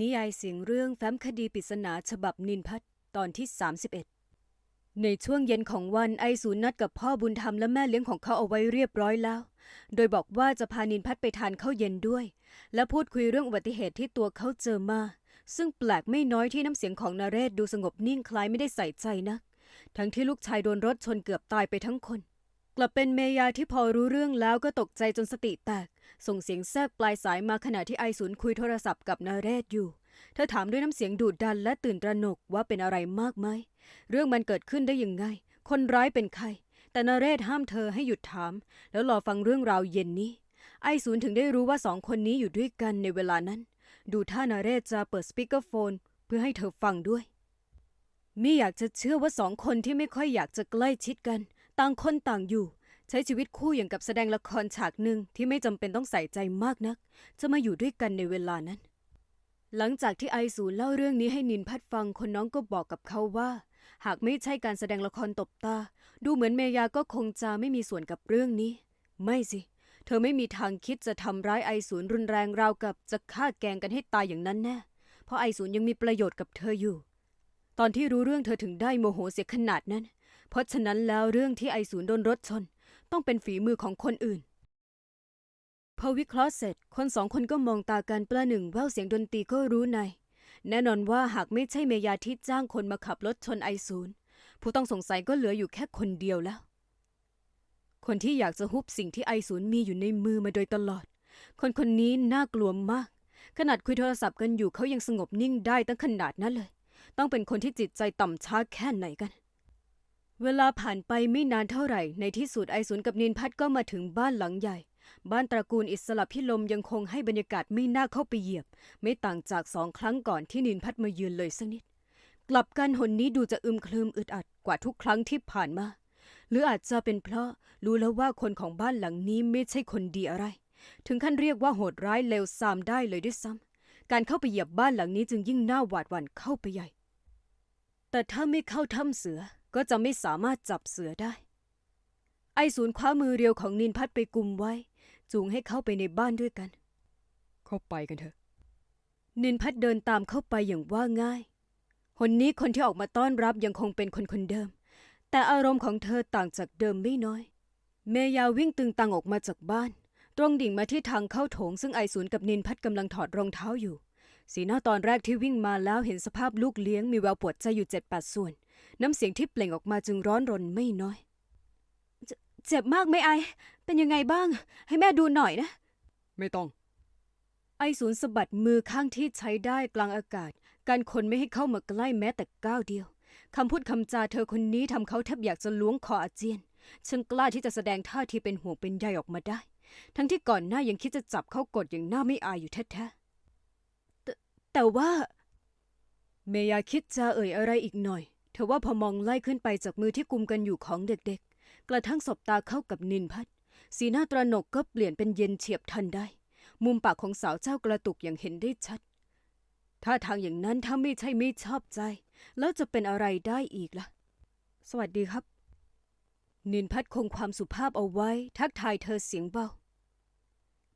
นิยายเสียงเรื่องแฟ้มคดีปริศนาฉบับนินพัฒตอนที่ 31 ในช่วงเย็นของวันไอศูนย์นัดกับพ่อบุญธรรมและแม่เลี้ยงของเขาเอาไว้เรียบร้อยแล้ว โดยบอกว่าจะพานินพัฒไปทานข้าวเย็นด้วย และพูดคุยเรื่องอุบัติเหตุที่ตัวเขาเจอมา ซึ่งแปลกไม่น้อยที่น้ำเสียงของนาเรศดูสงบนิ่งคล้ายไม่ได้ใส่ใจนัก ทั้งที่ลูกชายโดนรถชนเกือบตายไปทั้งคน กลับเป็นเมยาที่พอรู้เรื่องแล้วก็ตกใจจนสติแตก ส่งเสียงแทรกปลายสายมาขณะที่ไอศูนย์คุยโทรศัพท์กับนาเรศอยู่ เธอถามด้วยน้ำเสียงดุดันและตื่นตระหนกว่าเป็นอะไรมากไหม เรื่องมันเกิดขึ้นได้ยังไง คนร้ายเป็นใคร แต่นาเรศห้ามเธอให้หยุดถาม แล้วรอฟังเรื่องราวเย็นนี้ ไอศูนย์ถึงได้รู้ว่าสองคนนี้อยู่ด้วยกันในเวลานั้น ดูท่านาเรศจะเปิดสปีกเกอร์โฟนเพื่อให้เธอฟังด้วยมิอยากจะเชื่อว่าสองคนที่ไม่ค่อยอยากจะใกล้ชิดกัน ต่างคนต่างอยู่ ใช้ชีวิตคู่อย่างกับแสดงละครฉากหนึ่งที่ไม่จำเป็นต้องใส่ใจมากนัก จะมาอยู่ด้วยกันในเวลานั้น หลังจากที่ไอศูนเล่าเรื่องนี้ให้นินพัดฟังคนน้องก็บอกกับเขาว่า หากไม่ใช่การแสดงละครตบตา ดูเหมือนเมยาก็คงจะไม่มีส่วนกับเรื่องนี้ ไม่สิ เธอไม่มีทางคิดจะทำร้ายไอศูนรุนแรงราวกับจะฆ่าแกงกันให้ตายอย่างนั้นแน่เพราะไอศูนย์ยังมีประโยชน์กับเธออยู่ ตอนที่รู้เรื่องเธอถึงได้โมโหเสียขนาดนั้น เพราะฉะนั้นแล้วเรื่องที่ไอศูนย์โดนรถชน ต้องเป็นฝีมือของคนอื่น พอวิเคราะห์เสร็จ คนสองคนก็มองตากันประหนึ่งแววเสียงดนตรีก็รู้ใน แน่นอนว่าหากไม่ใช่เมยาที่จ้างคนมาขับรถชนไอศูนย์ผู้ต้องสงสัยก็เหลืออยู่แค่คนเดียวแล้ว คนที่อยากจะฮุบสิ่งที่ไอศูนย์มีอยู่ในมือมาโดยตลอด คนคนนี้น่ากลัวมาก ขนาดคุยโทรศัพท์กันอยู่เขายังสงบนิ่งได้ตั้งขนาดนั้นเลย ต้องเป็นคนที่จิตใจต่ำช้าแค่ไหนกัน เวลาผ่านไปไม่นานเท่าไหร่ ในที่สุดไอศูนย์กับนินพัฒน์ก็มาถึงบ้านหลังใหญ่ บ้านตระกูลอิสระพิลมยังคงให้บรรยากาศไม่น่าเข้าไปเหยียบ ไม่ต่างจากสองครั้งก่อนที่นินพัฒน์มาเยือนเลยสักนิด กลับกันหนนี้ดูจะอึมครึมอึดอัดกว่าทุกครั้งที่ผ่านมา หรืออาจจะเป็นเพราะรู้แล้วว่าคนของบ้านหลังนี้ไม่ใช่คนดีอะไร ถึงขั้นเรียกว่าโหดร้ายเลวทรามได้เลยด้วยซ้ำการเข้าไปเหยียบบ้านหลังนี้จึงยิ่งน่าหวาดหวั่นเข้าไปใหญ่ แต่ถ้าไม่เข้าถ้ำเสือ ก็จะไม่สามารถจับเสือได้ ไอศูนย์คว้ามือเรียวของนินพัฒน์ไปกุมไว้ จูงให้เข้าไปในบ้านด้วยกัน เข้าไปกันเถอะ นินพัฒน์เดินตามเข้าไปอย่างว่าง่ายคนนี้คนที่ออกมาต้อนรับยังคงเป็นคนคนเดิม แต่อารมณ์ของเธอต่างจากเดิมไม่น้อย เมยาวิ่งตึงตังออกมาจากบ้าน ตรงดิ่งมาที่ทางเข้าโถงซึ่งไอศูนย์กับนินพัฒน์กำลังถอดรองเท้าอยู่ สีหน้าตอนแรกที่วิ่งมาแล้วเห็นสภาพลูกเลี้ยงมีแววปวดใจอยู่เจ็ดแปดส่วน น้ำเสียงที่เปล่งออกมาจึงร้อนรนไม่น้อย เจเจ็บมากไหมไอ เป็นยังไงบ้าง ให้แม่ดูหน่อยนะ ไม่ต้อง ไอศูนย์สะบัดมือข้างที่ใช้ได้กลางอากาศ การคนไม่ให้เข้ามาใกล้แม้แต่ก้าวเดียวคำพูดคำจาเธอคนนี้ทำเขาแทบอยากจะล้วงคออาเจียนช่างกล้าที่จะแสดงท่าทีเป็นห่วงเป็นใยออกมาได้ ทั้งที่ก่อนหน้ายังคิดจะจับเขากดอย่างหน้าไม่อายอยู่แท้ๆ แต่ว่า เมยาคิดจะเอ่ยอะไรอีกหน่อย เธอว่าพอมองไล่ขึ้นไปจากมือที่กุมกันอยู่ของเด็กๆ กระทั่งสบตาเข้ากับนินพัฒสีหน้าตระหนกก็เปลี่ยนเป็นเย็นเฉียบทันได้ มุมปากของสาวเจ้ากระตุกอย่างเห็นได้ชัดถ้าทางอย่างนั้นถ้าไม่ใช่ไม่ชอบใจ แล้วจะเป็นอะไรได้อีกล่ะ สวัสดีครับ นินพัฒคงความสุภาพเอาไว้ ทักทายเธอเสียงเบา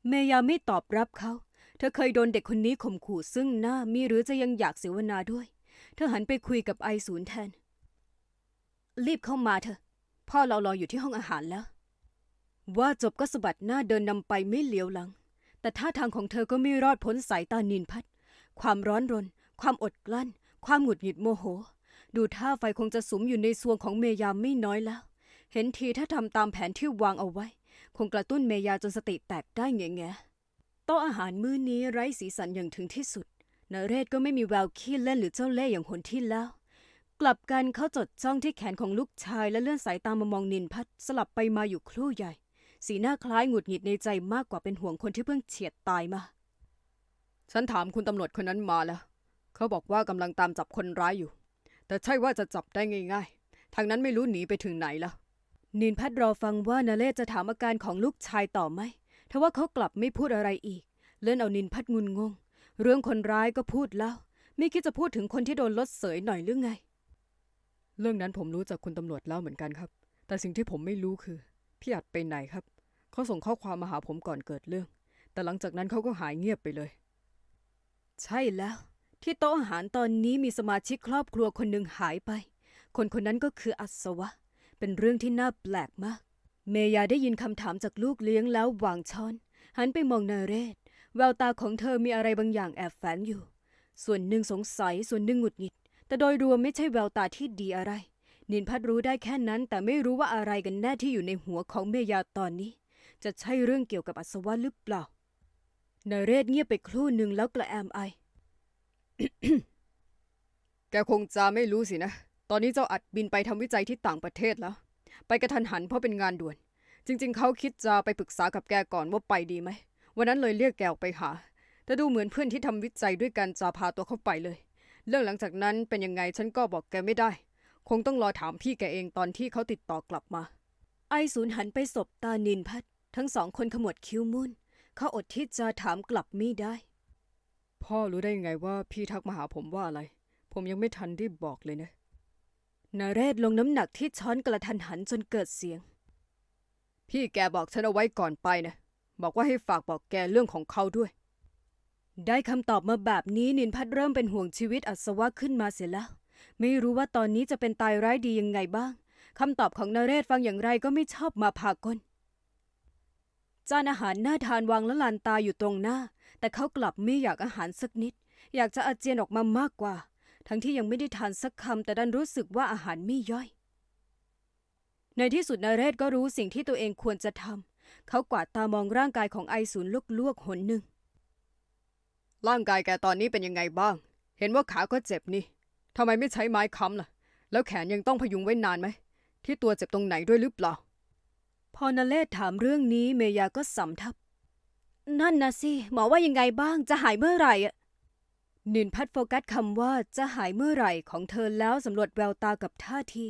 เมยาไม่ตอบรับเขา เธอเคยโดนเด็กคนนี้ข่มขู่ซึ่งหน้ามีหรือจะยังอยากเสวนาด้วย เธอหันไปคุยกับไอศูนย์แทน รีบเข้ามาเถอะพ่อเรารออยู่ที่ห้องอาหารแล้ว ว่าจบก็สะบัดหน้าเดินนำไปไม่เหลียวหลัง แต่ท่าทางของเธอก็ไม่รอดพ้นสายตานินพัด ความร้อนรน ความอดกลั้น ความหงุดหงิดโมโห ดูท่าไฟคงจะสุมอยู่ในซวงของเมยาไม่น้อยแล้ว เห็นทีถ้าทำตามแผนที่วางเอาไว้ คงกระตุ้นเมยาจนสติแตกได้แง่แง โต๊ะอาหารมื้อนี้ไร้สีสันอย่างถึงที่สุดนเรศก็ไม่มีแววขี้เล่นหรือเจ้าเล่ห์อย่างหนที่แล้ว กลับกันเขาจดจ้องที่แขนของลูกชายและเลื่อนสายตามามองนินพัดสลับไปมาอยู่ครู่ใหญ่ สีหน้าคล้ายหงุดหงิดในใจมากกว่าเป็นห่วงคนที่เพิ่งเฉียดตายมา ฉันถามคุณตำรวจคนนั้นมาแล้ว เขาบอกว่ากำลังตามจับคนร้ายอยู่ แต่ใช่ว่าจะจับได้ง่ายๆ ทางนั้นไม่รู้หนีไปถึงไหนแล้วนินพัดรอฟังว่านาเลศจะถามอาการของลูกชายต่อไหม ทว่าเขากลับไม่พูดอะไรอีก เลื่อนเอานินพัดงุนงง เรื่องคนร้ายก็พูดแล้ว ไม่คิดจะพูดถึงคนที่โดนลดเสยหน่อยหรือไง เรื่องนั้นผมรู้จากคุณตำรวจแล้วเหมือนกันครับ แต่สิ่งที่ผมไม่รู้คือ พี่อัดไปไหนครับ เขาส่งข้อความมาหาผมก่อนเกิดเรื่อง แต่หลังจากนั้นเขาก็หายเงียบไปเลย ใช่แล้ว ที่โต๊ะอาหารตอนนี้มีสมาชิกครอบครัวคนหนึ่งหายไป คนคนนั้นก็คืออัศวะ เป็นเรื่องที่น่าแปลกมาก เมยาได้ยินคำถามจากลูกเลี้ยงแล้ววางช้อน หันไปมองนาเรศ แววตาของเธอมีอะไรบางอย่างแอบแฝงอยู่ ส่วนหนึ่งสงสัยส่วนหนึ่งหงุดหงิด แต่โดยรวมไม่ใช่แววตาที่ดีอะไร นินพัดรู้ได้แค่นั้น แต่ไม่รู้ว่าอะไรกันแน่ที่อยู่ในหัวของเมยาตอนนี้ จะใช่เรื่องเกี่ยวกับอัศวะหรือเปล่านาเรศเงียบไปครู่หนึ่งแล้วกระแอมไอ แกคงจะไม่รู้สินะ ตอนนี้เจ้าอัดบินไปทำวิจัยที่ต่างประเทศแล้ว ไปกระทันหันเพราะเป็นงานด่วน จริง ๆ เขาคิดจะไปปรึกษากับแกก่อนว่าไปดีไหม วันนั้นเลยเรียกแกออกไปหา แต่ดูเหมือนเพื่อนที่ทำวิจัยด้วยกันจะพาตัวเข้าไปเลย เรื่องหลังจากนั้นเป็นยังไงฉันก็บอกแกไม่ได้ คงต้องรอถามพี่แกเองตอนที่เขาติดต่อกลับมา ไอศูนย์หันไปสบตานินพัดทั้งสองคนขมวดคิ้วมุ่น เขาอดที่จะถามกลับไม่ได้ พ่อรู้ได้ยังไงว่าพี่ทักมาหาผมว่าอะไร ผมยังไม่ทันได้บอกเลยนะ นาเรศลงน้ำหนักที่ช้อนกระทันหันจนเกิดเสียง พี่แกบอกฉันเอาไว้ก่อนไปนะ บอกว่าให้ฝากบอกแกเรื่องของเขาด้วย ได้คำตอบมาแบบนี้นินพัดเริ่มเป็นห่วงชีวิตอัศวะขึ้นมาเสียแล้ว ไม่รู้ว่าตอนนี้จะเป็นตายร้ายดียังไงบ้างคำตอบของนาเรศฟังอย่างไรก็ไม่ชอบมาพากลจานอาหารน่าทานวางละลานตาอยู่ตรงหน้า แต่เขากลับไม่อยากอาหารสักนิด อยากจะอาเจียนออกมามากกว่า ทั้งที่ยังไม่ได้ทานสักคำแต่ดันรู้สึกว่าอาหารไม่ย่อย ในที่สุดนาเรศก็รู้สิ่งที่ตัวเองควรจะทำเขากวาดตามองร่างกายของไอศูนย์ลวกๆหนหนึ่ง ร่างกายแกตอนนี้เป็นยังไงบ้าง เห็นว่าขาก็เจ็บนี่ทำไมไม่ใช้ไม้ค้ำล่ะ แล้วแขนยังต้องพยุงไว้นานไหม ที่ตัวเจ็บตรงไหนด้วยหรือเปล่า พอนเลศถามเรื่องนี้เมยาก็สำทับ นั่นนะสิหมอว่ายังไงบ้างจะหายเมื่อไหร่อะ นินพัดโฟกัสคำว่าจะหายเมื่อไหร่ของเธอแล้วสำรวจแววตากับท่าที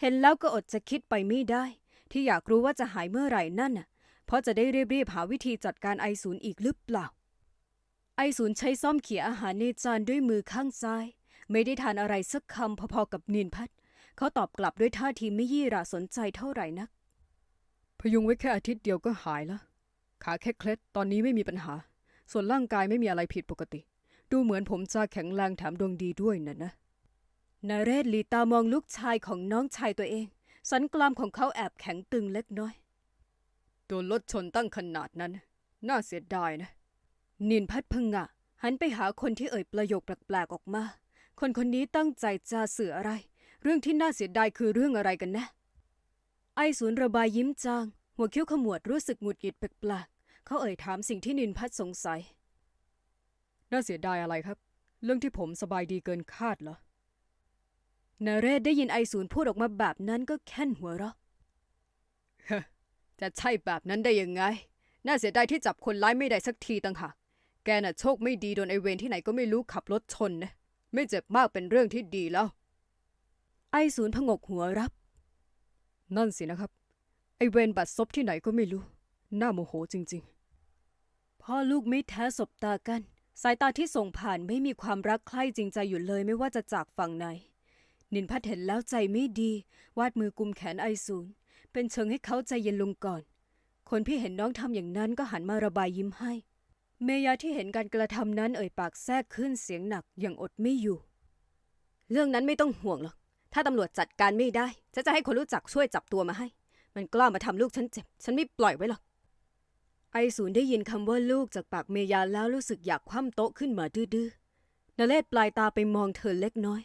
เห็นแล้วก็อดจะคิดไปไม่ได้ ที่อยากรู้ว่าจะหายเมื่อไหร่นั่นน่ะ เพราะจะได้รีบๆหาวิธีจัดการไอศูนย์อีกหรือเปล่า ไอศูนย์ใช้ซ่อมเขี่ยอาหารในจานด้วยมือข้างซ้าย ไม่ได้ทานอะไรสักคำพอๆกับนินพัดเขาตอบกลับด้วยท่าทีไม่ยี่หราสนใจเท่าไหร่นัก พยุงไว้แค่อาทิตย์เดียวก็หายแล้วขาแค่เคล็ดตอนนี้ไม่มีปัญหา ส่วนร่างกายไม่มีอะไรผิดปกติ ดูเหมือนผมจะแข็งแรงแถมดวงดีด้วยนะนะนาเรศหลีตามองลูกชายของน้องชายตัวเอง สันกลามของเขาแอบแข็งตึงเล็กน้อยโดนรถชนตั้งขนาดนั้น น่าเสียดายนะ นินพัดพึงอะหันไปหาคนที่เอ่ยประโยคแปลกๆออกมา คนคนนี้ตั้งใจจะสื่ออะไร เรื่องที่น่าเสียดายคือเรื่องอะไรกันนะ ไอศูนย์ระบายยิ้มจาง หัวคิ้วขมวดรู้สึกหงุดหงิดแปลกๆเขาเอ่ยถามสิ่งที่นินพัดสงสัย น่าเสียดายอะไรครับ เรื่องที่ผมสบายดีเกินคาดเหรอนาเรศได้ยินไอศูนย์พูดออกมาแบบนั้นก็แค่นหัวเราะจะใช่แบบนั้นได้ยังไง น่าเสียดายที่จับคนร้ายไม่ได้สักทีต่างหากแกน่ะโชคไม่ดีโดนไอเวนที่ไหนก็ไม่รู้ขับรถชนนะ ไม่เจ็บมากเป็นเรื่องที่ดีแล้ว ไอศูนย์ผงกหัวรับ นั่นสินะครับ ไอเวนบัดซบที่ไหนก็ไม่รู้ น่าโมโหจริงพ่อลูกไม่แท้สบตากัน สายตาที่ส่งผ่านไม่มีความรักใคร่จริงใจอยู่เลยไม่ว่าจะจากฝั่งไหน นินพัดเห็นแล้วใจไม่ดี วาดมือกุมแขนไอศูนเป็นเชิงให้เขาใจเย็นลงก่อน คนพี่เห็นน้องทำอย่างนั้นก็หันมาระบายยิ้มให้ เมยาที่เห็นการกระทำนั้นเอ่ยปากแทรกขึ้นเสียงหนักอย่างอดไม่อยู่ เรื่องนั้นไม่ต้องห่วงหรอก ถ้าตำรวจจัดการไม่ได้จะจะให้คนรู้จักช่วยจับตัวมาให้ มันกล้ามาทำลูกฉันเจ็บ ฉันไม่ปล่อยไว้หรอก ไอศูนย์ได้ยินคำว่าลูกจากปากเมยาแล้วรู้สึกอยากคว่ำโต๊ะขึ้นมาดื้อๆนเลศปลายตาไปมองเธอเล็กน้อย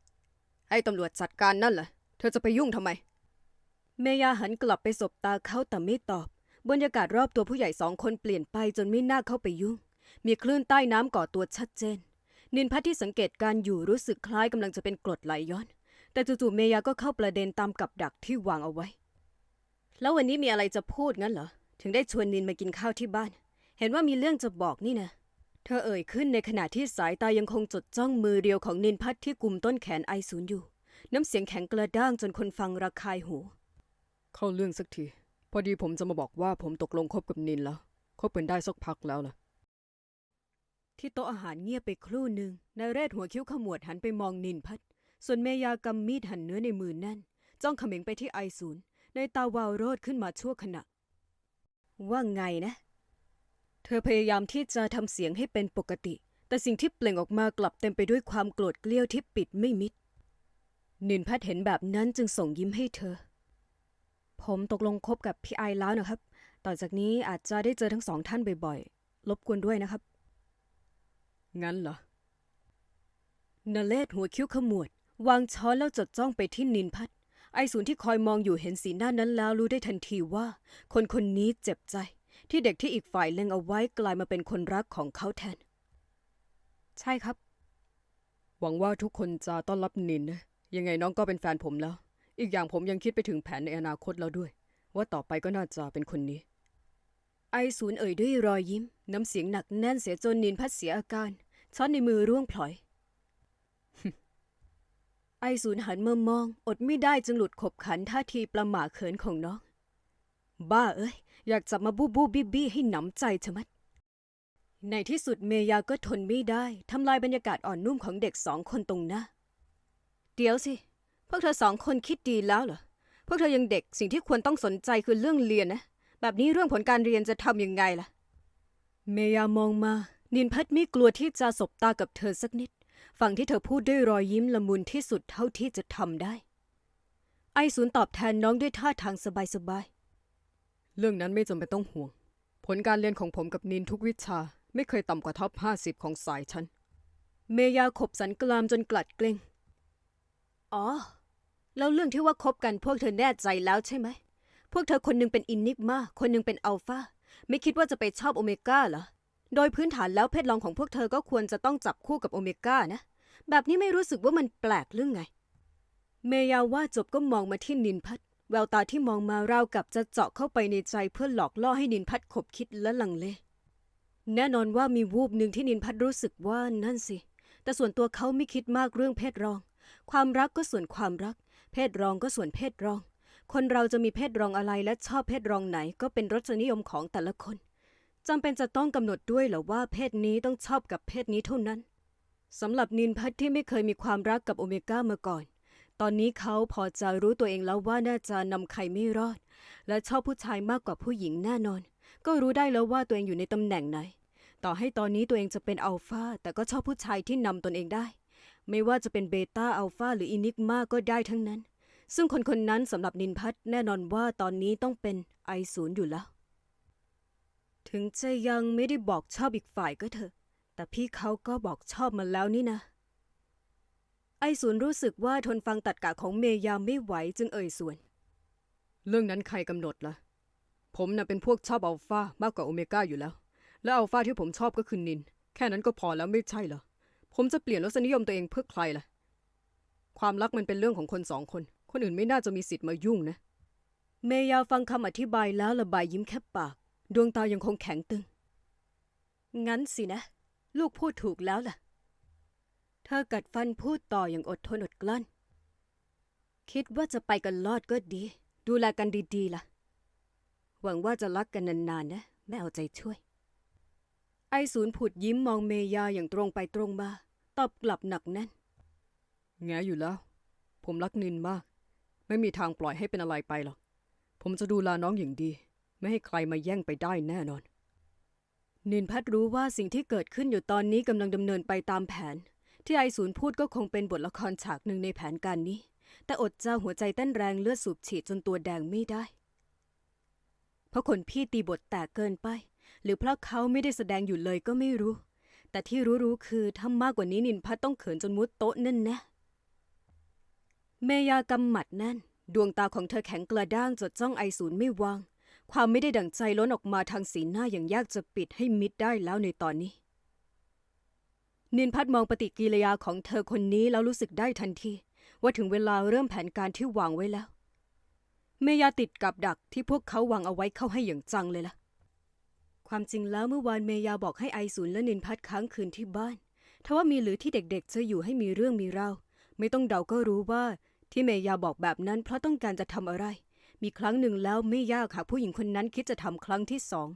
ๆให้ตำรวจจัดการนั่นเหรอ เธอจะไปยุ่งทำไม เมยาหันกลับไปสบตาเขาแต่ไม่ตอบ บรรยากาศรอบตัวผู้ใหญ่สองคนเปลี่ยนไปจนไม่น่าเข้าไปยุ่ง มีคลื่นใต้น้ำก่อตัวชัดเจน นินพัทที่สังเกตการอยู่รู้สึกคล้ายกำลังจะเป็นกรดไหลย้อน แต่จู่ๆเมยาก็เข้าประเด็นตามกับดักที่วางเอาไว้ แล้ววันนี้มีอะไรจะพูดงั้นเหรอ ถึงได้ชวนนินมากินข้าวที่บ้าน เห็นว่ามีเรื่องจะบอกนี่นะ เธอเอ่ยขึ้นในขณะที่สายตายังคงจดจ้องมือเดียวของนินพัทที่กุมต้นแขนไอศูนย์อยู่ น้ำเสียงแข็งกระด้างจนคนฟังระคายหู เข้าเรื่องสักที พอดีผมจะมาบอกว่าผมตกลงคบกับนินแล้ว คบกันได้สักพักแล้วล่ะที่โต๊ะอาหารเงียบไปครู่หนึ่งนายเรศหัวคิ้วขมวดหันไปมองนินพัด ส่วนเมยากำมีดหั่นเนื้อในมือแน่น จ้องเขม็งไปที่ไอศูนย์ในตาวาวโรดขึ้นมาชั่วขณะ ว่าไงนะ เธอพยายามที่จะทำเสียงให้เป็นปกติ แต่สิ่งที่เปล่งออกมากลับเต็มไปด้วยความโกรธเกลี้ยวที่ปิดไม่มิด นินพัฒน์เห็นแบบนั้นจึงส่งยิ้มให้เธอ ผมตกลงคบกับพี่ไอแล้วนะครับ ต่อจากนี้อาจจะได้เจอทั้งสองท่านบ่อยๆ รบกวนด้วยนะครับ งั้นเหรอนเลศหัวคิ้วขมวด วางช้อนแล้วจดจ้องไปที่นินพัฒน์ ไอศูนย์ที่คอยมองอยู่เห็นสีหน้านั้นแล้วรู้ได้ทันทีว่า คนคนนี้เจ็บใจ ที่เด็กที่อีกฝ่ายเล็งเอาไว้กลายมาเป็นคนรักของเขาแทน ใช่ครับ หวังว่าทุกคนจะต้อนรับนินนะยังไงน้องก็เป็นแฟนผมแล้ว อีกอย่างผมยังคิดไปถึงแผนในอนาคตแล้วด้วย ว่าต่อไปก็น่าจะเป็นคนนี้ ไอศูนย์เอ่ยด้วยรอยยิ้ม น้ำเสียงหนักแน่นเสียจนนินพัดเสียอาการช้อนในมือร่วงพลอย ไอศูนย์หันมามอง อดไม่ได้จึงหลุดขบขันท่าทีประหม่าเขินของน้อง บ้าเอ้ย อยากจับมาบูบูบี้บี้ให้หนำใจชะมัด ในที่สุดเมยาก็ทนไม่ได้ทำลายบรรยากาศอ่อนนุ่มของเด็กสองคนตรงหน้า เดี๋ยวสิ พวกเธอสองคนคิดดีแล้วเหรอ พวกเธอยังเด็กสิ่งที่ควรต้องสนใจคือเรื่องเรียนนะ แบบนี้เรื่องผลการเรียนจะทำยังไงล่ะ เมยามองมา นินพัฒไม่กลัวที่จะสบตากับเธอสักนิด ฟังที่เธอพูดด้วยรอยยิ้มละมุนที่สุดเท่าที่จะทำได้ ไอศูนย์ตอบแทนน้องด้วยท่าทางสบายเรื่องนั้นไม่จำเป็นต้องห่วง ผลการเรียนของผมกับนินทุกวิชา ไม่เคยต่ำกว่าท็อป 50 ของสายฉันๆเมยาขบสันกรามจนกลัดเกรงอ๋อ แล้วเรื่องที่ว่าคบกันพวกเธอแน่ใจแล้วใช่ไหม พวกเธอคนหนึงเป็นอินนิกมา คนหนึงเป็นอัลฟาไม่คิดว่าจะไปชอบโอเมก้าเหรอ โดยพื้นฐานแล้วเพศรองของพวกเธอก็ควรจะต้องจับคู่กับโอเมก้านะ แบบนี้ไม่รู้สึกว่ามันแปลกหรือไง เมยาว่าจบก็มองมาที่นินพัฒน์แววตาที่มองมาราวกับจะเจาะเข้าไปในใจเพื่อหลอกล่อให้นินพัฒน์ขบคิดและลังเล แน่นอนว่ามีวูบหนึ่งที่นินพัฒน์รู้สึกว่านั่นสิ แต่ส่วนตัวเขาไม่คิดมากเรื่องเพศรอง ความรักก็ส่วนความรัก เพศรองก็ส่วนเพศรอง คนเราจะมีเพศรองอะไรและชอบเพศรองไหนก็เป็นรสนิยมของแต่ละคนจำเป็นจะต้องกำหนดด้วยหรอว่าเพศนี้ต้องชอบกับเพศนี้เท่านั้น สำหรับนินพัฒน์ที่ไม่เคยมีความรักกับโอเมก้ามาก่อน ตอนนี้เขาพอจะรู้ตัวเองแล้วว่าน่าจะนำใครไม่รอด และชอบผู้ชายมากกว่าผู้หญิงแน่นอน ก็รู้ได้แล้วว่าตัวเองอยู่ในตำแหน่งไหน ต่อให้ตอนนี้ตัวเองจะเป็นอัลฟาแต่ก็ชอบผู้ชายที่นำตนเองได้ ไม่ว่าจะเป็นเบต้าอัลฟาหรืออินิกมาก็ได้ทั้งนั้น ซึ่งคนคนนั้นสำหรับนินพัฒน์แน่นอนว่าตอนนี้ต้องเป็นไอศูนย์อยู่แล้ว ถึงจะยังไม่ได้บอกชอบอีกฝ่ายก็เถอะ แต่พี่เขาก็บอกชอบมาแล้วนี่นะ ไอศูนรู้สึกว่าทนฟังตัดกะของเมยาไม่ไหวจึงเอ่ยส่วน เรื่องนั้นใครกำหนดล่ะ ผมน่ะเป็นพวกชอบอัลฟามากกว่าโอเมก้าอยู่แล้ว และอัลฟาที่ผมชอบก็คือนิน แค่นั้นก็พอแล้วไม่ใช่เหรอ ผมจะเปลี่ยนรสนิยมตัวเองเพื่อใครล่ะ ความรักมันเป็นเรื่องของคนสองคน คนอื่นไม่น่าจะมีสิทธิ์มายุ่งนะ เมยาฟังคำอธิบายแล้วระบายยิ้มแค่ปาก ดวงตายังคงแข็งตึง งั้นสินะ ลูกพูดถูกแล้วล่ะ เธอกัดฟันพูดต่ออย่างอดทนอดกลั้น คิดว่าจะไปกันรอดก็ดี ดูแลกันดีๆล่ะ หวังว่าจะรักกันนานๆนะ แม่เอาใจช่วย ไอศูนย์ผุดยิ้มมองเมยาอย่างตรงไปตรงมา ตอบกลับหนักแน่น แงอยู่แล้ว ผมรักนินมาก ไม่มีทางปล่อยให้เป็นอะไรไปหรอก ผมจะดูแลน้องอย่างดี ไม่ให้ใครมาแย่งไปได้แน่นอน นินพัดรู้ว่าสิ่งที่เกิดขึ้นอยู่ตอนนี้กำลังดำเนินไปตามแผน ที่ไอศูนย์พูดก็คงเป็นบทละครฉากหนึ่งในแผนการนี้ แต่อดเจ้าหัวใจเต้นแรงเลือดสูบฉีดจนตัวแดงไม่ได้ เพราะคนพี่ตีบทแตกเกินไป หรือเพราะเขาไม่ได้แสดงอยู่เลยก็ไม่รู้ แต่ที่รู้ๆคือถ้ามากกว่านี้นินพัดต้องเขินจนมุดโต๊ะนั่นแนะเมยากำหมัดแน่น ดวงตาของเธอแข็งกระด้างจดจ้องไอศูนย์ไม่วาง ความไม่ได้ดั่งใจล้นออกมาทางสีหน้าอย่างยากจะปิดให้มิดได้แล้วในตอนนี้ นินพัดมองปฏิกิริยาของเธอคนนี้แล้วรู้สึกได้ทันที ว่าถึงเวลาเริ่มแผนการที่วางไว้แล้ว เมยาติดกับดักที่พวกเขาวางเอาไว้เข้าให้อย่างจังเลยล่ะ ความจริงแล้วเมื่อวานเมยาบอกให้ไอศูนย์และนินพัดค้างคืนที่บ้านทว่ามีหรือที่เด็กๆจะอยู่ให้มีเรื่องมีราวไม่ต้องเดาก็รู้ว่าที่เมยาบอกแบบนั้นเพราะต้องการจะทำอะไร มีครั้งหนึ่งแล้วไม่ยากหากผู้หญิงคนนั้นคิดจะทำครั้งที่สอง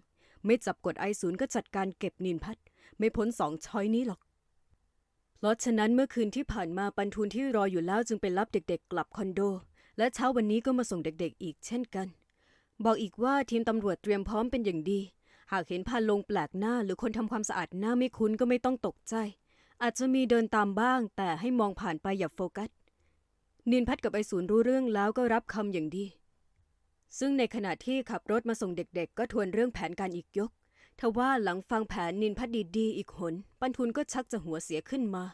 ไม่จับกดไอศูนย์ก็จัดการเก็บนินพัด ไม่พ้นสองช้อยนี้หรอก เพราะฉะนั้นเมื่อคืนที่ผ่านมาปันทุนที่รออยู่แล้วจึงไปรับเด็กๆ กลับคอนโด และเช้าวันนี้ก็มาส่งเด็กๆ อีกเช่นกัน บอกอีกว่าทีมตำรวจเตรียมพร้อมเป็นอย่างดี หากเห็นพานลงแปลกหน้าหรือคนทำความสะอาดหน้าไม่คุ้นก็ไม่ต้องตกใจ อาจจะมีเดินตามบ้าง แต่ให้มองผ่านไปอย่าโฟกัสนินพัดกับไอศูนย์รู้เรื่องแล้วก็รับคำอย่างดี ซึ่งในขณะที่ขับรถมาส่งเด็กๆ ก็ทวนเรื่องแผนการอีกยก ทว่าหลังฟังแผนนินพัดดีๆอีกหน ปันทุนก็ชักจะหัวเสียขึ้นมา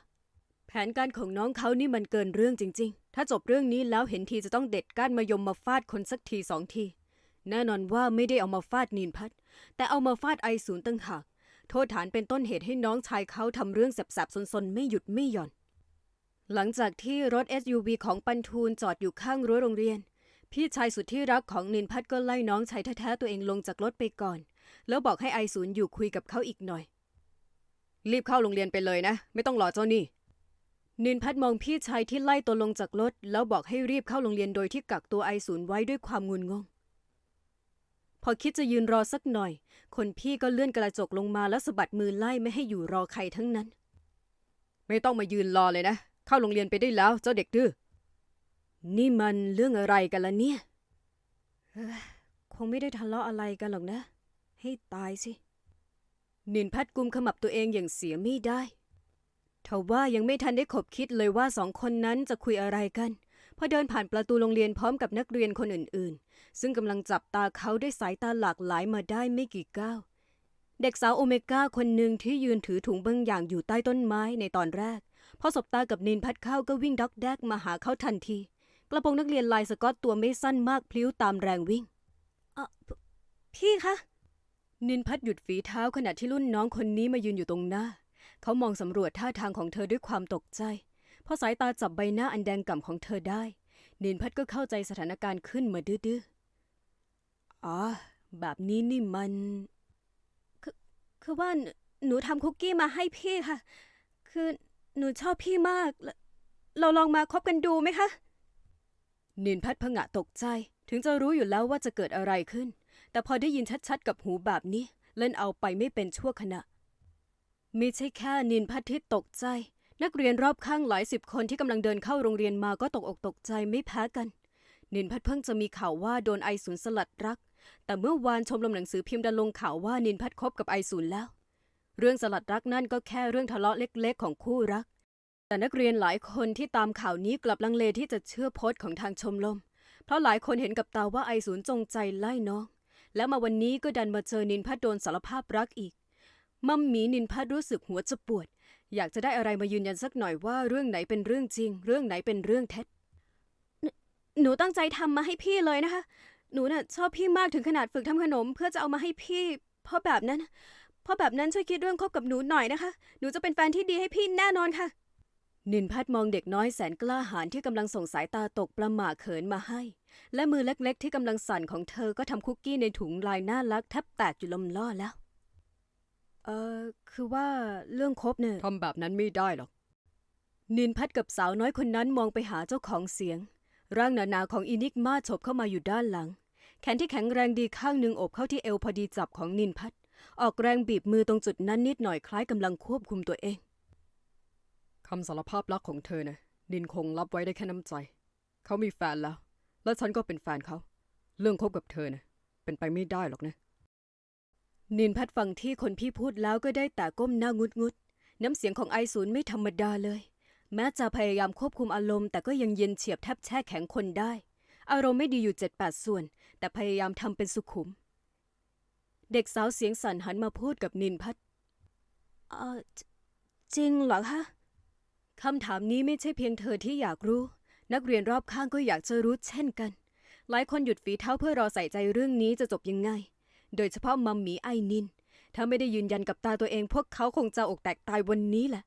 แผนการของน้องเขานี่มันเกินเรื่องจริง ๆ ถ้าจบเรื่องนี้แล้วเห็นทีจะต้องเด็ดก้านมายมมาฟาดคนสักทีสองที แน่นอนว่าไม่ได้เอามาฟาดนินพัด แต่เอามาฟาดไอศูนย์ตั้งหากโทษฐานเป็นต้นเหตุให้น้องชายเขาทำเรื่องแสบๆซนๆ ไม่หยุดไม่หย่อน หลังจากที่รถ SUV ของปันทูนจอดอยู่ข้างรั้วโรงเรียน พี่ชายสุดที่รักของนินพัดก็ไล่น้องชายแท้ๆตัวเองลงจากรถไปก่อน แล้วบอกให้ไอศูนย์อยู่คุยกับเขาอีกหน่อย รีบเข้าโรงเรียนไปเลยนะ ไม่ต้องรอเจ้านี่ นินพัดมองพี่ชายที่ไล่ตัวลงจากรถ แล้วบอกให้รีบเข้าโรงเรียนโดยที่กักตัวไอศูนย์ไว้ด้วยความงุนงง พอคิดจะยืนรอสักหน่อย คนพี่ก็เลื่อนกระจกลงมาแล้วสะบัดมือไล่ไม่ให้อยู่รอใครทั้งนั้น ไม่ต้องมายืนรอเลยนะ เข้าโรงเรียนไปได้แล้วเจ้าเด็กดื้อ นี่มันเรื่องอะไรกันล่ะเนี่ยเอ้ยคงไม่ได้ทะเลาะอะไรกันหรอกนะ ให้ตายสิ นินพัดกุมขมับตัวเองอย่างเสียไม่ได้ทว่ายังไม่ทันได้ขบคิดเลยว่าสองคนนั้นจะคุยอะไรกัน พอเดินผ่านประตูโรงเรียนพร้อมกับนักเรียนคนอื่นๆ ซึ่งกำลังจับตาเขาด้วยสายตาหลากหลายมาได้ไม่กี่ก้าว เด็กสาวโอเมก้าคนหนึ่งที่ยืนถือถุงบางอย่างอยู่ใต้ต้นไม้ในตอนแรก พอสบตากับนินพัดเข้าก็วิ่งด็อกแดกมาหาเขาทันที กระโปรงนักเรียนลายสกอตตัวไม่สั้นมากพลิ้วตามแรงวิ่งเออพพี่คะ นินพัดหยุดฝีเท้าขณะที่รุ่นน้องคนนี้มายืนอยู่ตรงหน้า เขามองสำรวจท่าทางของเธอด้วยความตกใจ พอสายตาจับใบหน้าอันแดงก่ำของเธอได้ นินพัดก็เข้าใจสถานการณ์ขึ้นมาดื้อๆอ๋อ แบบนี้นี่มัน คือคือว่าหนูหนูทำคุกกี้มาให้พี่ค่ะ คือหนูชอบพี่มากแล้วเราลองมาคบกันดูไหมคะ นินพัดผงะตกใจ ถึงจะรู้อยู่แล้วว่าจะเกิดอะไรขึ้น แต่พอได้ยินชัดๆ กับหูแบบนี้ เล่นเอาไปไม่เป็นชั่วขณะม่ใช่แค่นินพัดที่ตกใจ นักเรียนรอบข้างหลายสิบคนที่กำลังเดินเข้าโรงเรียนมาก็ตกอกตกใจไม่แพ้กัน นินพัดเพิ่งจะมีข่าวว่าโดนไอศูนย์สลัดรัก แต่เมื่อวานชมรมหนังสือพิมพ์ดันลงข่าวว่านินพัดคบกับไอศูนย์แล้ว เรื่องสลัดรักนั่นก็แค่เรื่องทะเลาะเล็ก ๆ ของคู่รัก แต่นักเรียนหลายคนที่ตามข่าวนี้กลับลังเลที่จะเชื่อโพสต์ของทางชมรม เพราะหลายคนเห็นกับตาว่าไอศูนย์จงใจไล่น้อง แล้วมาวันนี้ก็ดันมาเจอนินพัดโดนสารภาพรักอีก มัมหมีนินพัดรู้สึกหัวจะปวด อยากจะได้อะไรมายืนยันสักหน่อยว่าเรื่องไหนเป็นเรื่องจริง เรื่องไหนเป็นเรื่องเท็จ หนูตั้งใจทำมาให้พี่เลยนะคะ หนูน่ะชอบพี่มากถึงขนาดฝึกทำขนม เพื่อจะเอามาให้พี่เพราะแบบนั้น เพราะแบบนั้นช่วยคิดเรื่องคบกับหนูหน่อยนะคะ หนูจะเป็นแฟนที่ดีให้พี่แน่นอนค่ะ นินพัดมองเด็กน้อยแสนกล้าหาญที่กำลังส่งสายตาตกประหม่าเขินมาให้ และมือเล็กๆ ที่กำลังสั่นของเธอก็ทำคุกกี้ในถุงลายน่ารักแทบแตกอยู่ลมล่อแล้ว เออคือว่าเรื่องคบเนี่ยทำแบบนั้นไม่ได้หรอก นินพัดกับสาวน้อยคนนั้นมองไปหาเจ้าของเสียง ร่างหนาๆของอินิกมาฉบเข้ามาอยู่ด้านหลัง แขนที่แข็งแรงดีข้างหนึ่งโอบเข้าที่เอวพอดีจับของนินพัด ออกแรงบีบมือตรงจุดนั้นนิดหน่อยคล้ายกำลังควบคุมตัวเอง คำสารภาพรักของเธอนะนินคงรับไว้ได้แค่น้ำใจ เขามีแฟนแล้ว และฉันก็เป็นแฟนเขา เรื่องคบกับเธอนะเป็นไปไม่ได้หรอกนะ นินพัดฟังที่คนพี่พูดแล้วก็ได้แต่ก้มหน้างุดงุดน้ำเสียงของไอศูนย์ไม่ธรรมดาเลย แม้จะพยายามควบคุมอารมณ์แต่ก็ยังเย็นเฉียบแทบแช่แข็งคนได้ อารมณ์ไม่ดีอยู่เจ็ดแปดส่วน แต่พยายามทำเป็นสุขุม เด็กสาวเสียงสั่นหันมาพูดกับนินพัดเออจริงเหรอคะ คำถามนี้ไม่ใช่เพียงเธอที่อยากรู้ นักเรียนรอบข้างก็อยากจะรู้เช่นกัน หลายคนหยุดฝีเท้าเพื่อรอใส่ใจเรื่องนี้จะจบยังไง โดยเฉพาะมัมหมีไอนิน ถ้าไม่ได้ยืนยันกับตาตัวเองพวกเขาคงจะอกแตกตายวันนี้แหละ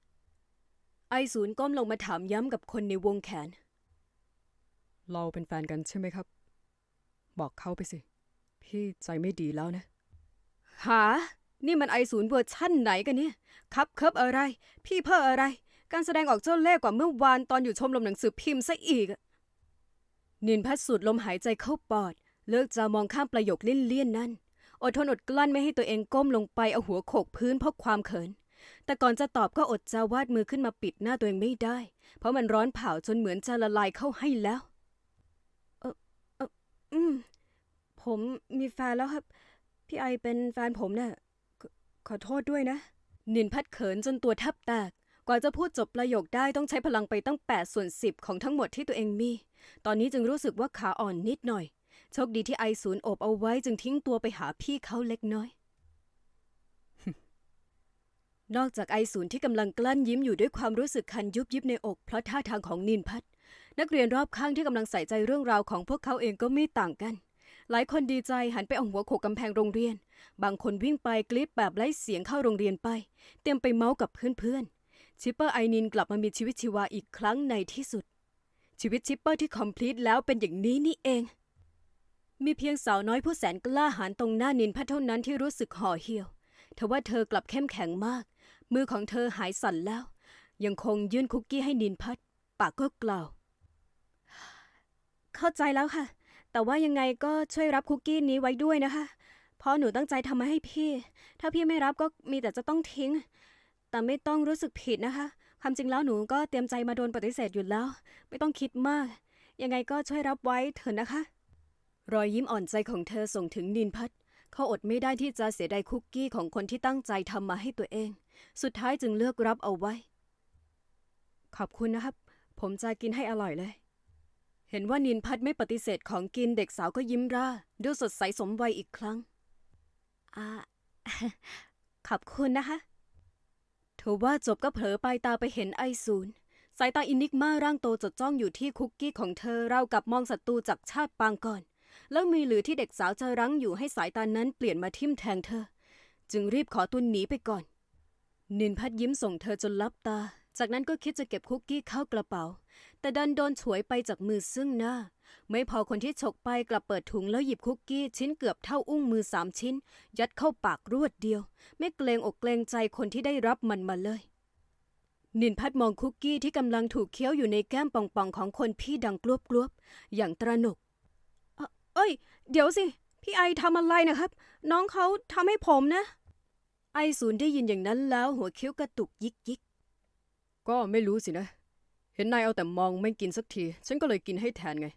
ไอศูนย์ก้มลงมาถามย้ำกับคนในวงแขน เราเป็นแฟนกันใช่ไหมครับ บอกเขาไปสิ พี่ใจไม่ดีแล้วนะ หา นี่มันไอศูนย์เวอร์ชั่นไหนกันเนี่ย ครับเคิบอะไร พี่เพ้ออะไร การแสดงออกเจ้าเล่ห์กว่าเมื่อวานตอนอยู่ชมรมหนังสือพิมพ์ซะอีก นินพัดสูดลมหายใจเข้าปอด เลิกจะมองข้ามประโยคเลี่ยนๆนั่นอดทนอดกลั้นไม่ให้ตัวเองก้มลงไปเอาหัวโขกพื้นเพราะความเขิน แต่ก่อนจะตอบก็อดจะวาดมือขึ้นมาปิดหน้าตัวเองไม่ได้ เพราะมันร้อนเผาจนเหมือนจะละลายเข้าให้แล้ว เออเอออืม ผมมีแฟนแล้วครับ พี่ไอเป็นแฟนผมนะ่ะขอขอโทษด้วยนะ นินพัดเขินจนตัวแทบแตก กว่าจะพูดจบประโยคได้ต้องใช้พลังไปตั้ง 8 ส่วน 10 ของทั้งหมดที่ตัวเองมี ตอนนี้จึงรู้สึกว่าขาอ่อนนิดหน่อย โชคดีที่ไอศูนย์โอบเอาไว้จึงทิ้งตัวไปหาพี่เขาเล็กน้อย นอกจากไอศูนย์ที่กำลังกลั้นยิ้มอยู่ด้วยความรู้สึกคันยุบยิบในอก เพราะท่าทางของนินพัฒน์นักเรียนรอบข้างที่กำลังใส่ใจเรื่องราวของพวกเขาเองก็ไม่ต่างกัน หลายคนดีใจหันไปเอาหัวโขกกำแพงโรงเรียน บางคนวิ่งไปกรี๊ดแบบไร้เสียงเข้าโรงเรียนไป เตรียมไปเมาส์กับเพื่อน ชิปเปอร์ไอนินกลับมามีชีวิตชีวาอีกครั้งในที่สุด ชีวิตชิปเปอร์ที่คอมพลีทแล้วเป็นอย่างนี้นี่เอง มีเพียงสาวน้อยผู้แสนกล้าหาญตรงหน้านินพัฒน์เท่านั้นที่รู้สึกห่อเหี่ยวทว่าเธอกลับเข้มแข็งมาก มือของเธอหายสั่นแล้ว ยังคงยื่นคุกกี้ให้นินพัฒน์ปากก็กล่าว เข้าใจแล้วค่ะ แต่ว่ายังไงก็ช่วยรับคุกกี้นี้ไว้ด้วยนะคะ เพราะหนูตั้งใจทำมาให้พี่ ถ้าพี่ไม่รับก็มีแต่จะต้องทิ้ง แต่ไม่ต้องรู้สึกผิดนะคะความจริงแล้วหนูก็เตรียมใจมาโดนปฏิเสธอยู่แล้ว ไม่ต้องคิดมาก ยังไงก็ช่วยรับไว้เถอะนะคะ รอยยิ้มอ่อนใจของเธอส่งถึงนินพัฒน์เขาอดไม่ได้ที่จะเสียดายคุกกี้ของคนที่ตั้งใจทำมาให้ตัวเอง สุดท้ายจึงเลือกรับเอาไว้ ขอบคุณนะครับ ผมจะกินให้อร่อยเลย เห็นว่านินพัฒน์ไม่ปฏิเสธของกินเด็กสาวก็ยิ้มร่า ดูสดใสสมวัยอีกครั้งอ่าขอบคุณนะคะ ธอว่าจบก็เผลอไปตาไปเห็นไอศูนย์สายตาอินิกมาร่างโตจดจ้องอยู่ที่คุกกี้ของเธอเรากับมองศัตรูจากชาติปางก่อน แล้วมีหรือที่เด็กสาวจะรั้งอยู่ให้สายตานั้นเปลี่ยนมาทิ่มแทงเธอ จึงรีบขอตัวหนีไปก่อน นินพัดยิ้มส่งเธอจนลับตา จากนั้นก็คิดจะเก็บคุกกี้เข้ากระเป๋า แต่ดันโดนฉวยไปจากมือซึ่งหน้า ไม่พอคนที่ฉกไปกลับเปิดถุงแล้วหยิบคุกกี้ชิ้นเกือบเท่าอุ้งมือสามชิ้น ยัดเข้าปากรวดเดียว ไม่เกรงอกเกรงใจคนที่ได้รับมันมาเลย นินพัดมองคุกกี้ที่กำลังถูกเคี้ยวอยู่ในแก้มป่องๆของคนพี่ดังกลวบๆอย่างตระหนกเอ้ย เดี๋ยวสิ พี่ไอทำอะไรนะครับ น้องเขาทำให้ผมนะ ไอศูนย์ได้ยินอย่างนั้นแล้วหัวคิ้วกระตุกยิกยิก ก็ไม่รู้สินะ เห็นนายเอาแต่มองไม่กินสักที ฉันก็เลยกินให้แทนไง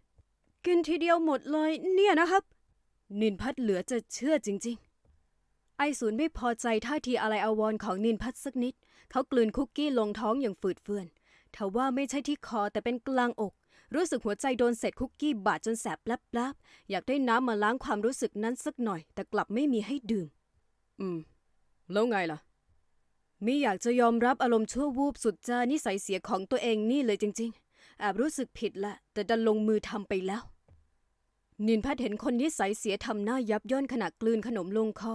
กินทีเดียวหมดเลย เนี่ยนะครับ นินพัดเหลือจะเชื่อจริง ๆ ไอศูนย์ไม่พอใจท่าทีอะไรอาวรณ์ของนินพัดสักนิด เขากลืนคุกกี้ลงท้องอย่างฝืดเฟือนทว่าไม่ใช่ที่คอแต่เป็นกลางอก รู้สึกหัวใจโดนเศษคุกกี้บาดจนแสบแลบๆอยากได้น้ำมาล้างความรู้สึกนั้นสักหน่อย แต่กลับไม่มีให้ดื่ม อืม แล้วไงล่ะ ไม่อยากจะยอมรับอารมณ์ชั่ววูบสุดจานิสัยเสียของตัวเองนี่เลยจริง ๆ แอบรู้สึกผิดแหละแต่ดันลงมือทำไปแล้ว นินพัดเห็นคนนิสัยเสียทำหน้ายับย่นขณะกลืนขนมลงคอ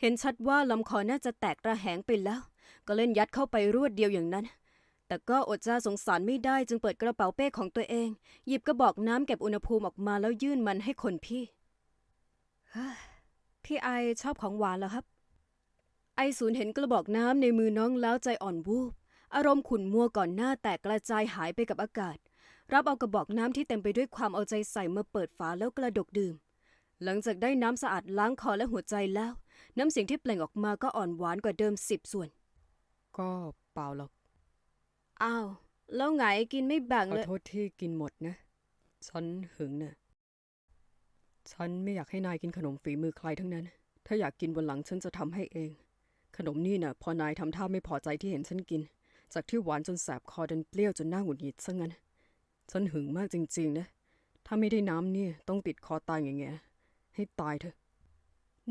เห็นชัดว่าลำคอน่าจะแตกระแหงไปแล้ว ก็เล่นยัดเข้าไปรวดเดียวอย่างนั้น แต่ก็อดจะสงสารไม่ได้จึงเปิดกระเป๋าเป้ของตัวเอง หยิบกระบอกน้ำเก็บอุณหภูมิออกมาแล้วยื่นมันให้คนพี่พี่ไอชอบของหวานเหรอครับ ไอศูนย์เห็นกระบอกน้ำในมือน้องแล้วใจอ่อนวูบ อารมณ์ขุ่นมัวก่อนหน้าแตกกระจายหายไปกับอากาศ รับเอากระบอกน้ำที่เต็มไปด้วยความเอาใจใส่มาเปิดฝาแล้วกระดกดื่ม หลังจากได้น้ำสะอาดล้างคอและหัวใจแล้ว น้ำเสียงที่เปล่งออกมาก็อ่อนหวานกว่าเดิมสิบส่วน ก็เปล่าหรอก อ้าว แล้วไงกินไม่แบ่งขอเลย โทษที่กินหมดนะ ฉันหึงน่ะฉันไม่อยากให้นายกินขนมฝีมือใครทั้งนั้น ถ้าอยากกินวันหลังฉันจะทำให้เอง ขนมนี่น่ะพอนายทำท่าไม่พอใจที่เห็นฉันกิน จากที่หวานจนแสบคอดันเปรี้ยวจนหน้าหงุดหงิดซะงั้น ฉันหึงมากจริง ๆ นะ ถ้าไม่ได้น้ำเนี่ยต้องติดคอตายอย่างเงี้ยให้ตายเถอะ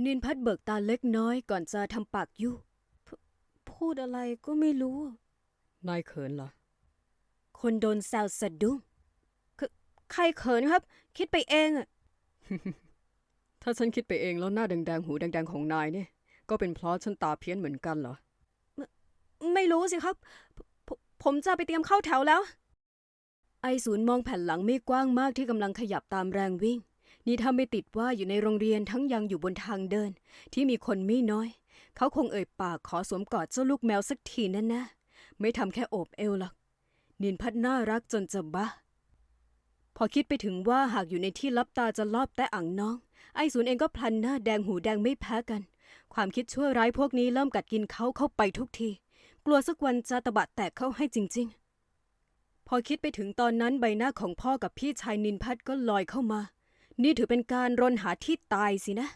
นินพัดเบิกตาเล็กน้อยก่อนจะทำปากยุพพูดอะไรก็ไม่รู้ นายเขินเหรอ คนโดนแซวสะดุ้งคใครเขินครับ คิดไปเองอะถ้าฉันคิดไปเองแล้วหน้าแดงๆหูแดงๆของนายเนี่ย ก็เป็นเพราะฉันตาเพี้ยนเหมือนกันเหรอ ไม่รู้สิครับผผผมจะไปเตรียมเข้าแถวแล้ว ไอศูนย์มองแผ่นหลังไม่กว้างมากที่กำลังขยับตามแรงวิ่ง นี่ถ้าไม่ติดว่าอยู่ในโรงเรียนทั้งยังอยู่บนทางเดิน ที่มีคนไม่น้อย เขาคงเอ่ยปากขอสวมกอดเจ้าลูกแมวสักทีนั่นนะ ไม่ทำแค่โอบเอวหรอก นินพัดน่ารักจนจะบ้าพอคิดไปถึงว่าหากอยู่ในที่ลับตาจะลอบแต่อ่างน้อง ไอศูนย์เองก็พลันหน้าแดงหูแดงไม่แพ้กัน ความคิดชั่วร้ายพวกนี้เริ่มกัดกินเขาเข้าไปทุกที กลัวสักวันจะตะบะแตกเข้าให้จริง ๆ พอคิดไปถึงตอนนั้นใบหน้าของพ่อกับพี่ชายนินพัฒน์ก็ลอยเข้ามา นี่ถือเป็นการรนหาที่ตายสินะ